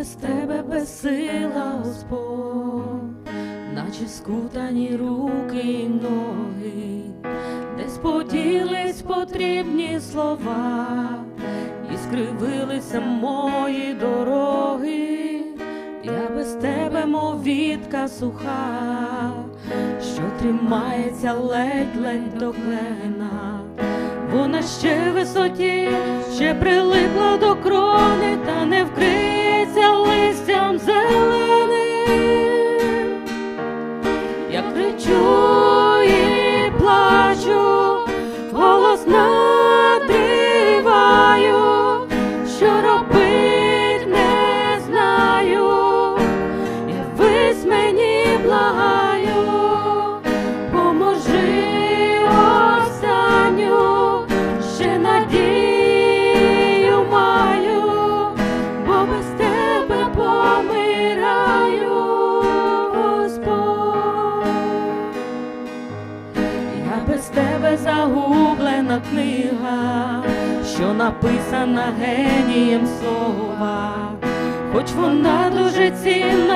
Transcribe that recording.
без тебе безсила, Господь, наче скутані руки й ноги, десь поділись потрібні слова, і скривилися мої дороги. Я без тебе, мов вітка суха, що тримається ледь-ледь до клена. Вона ще в висоті, ще прилипла до крони, та не вкриється без тебе помираю, Господь. Я без тебе загублена книга, що написана генієм слова, хоч вона дуже цінна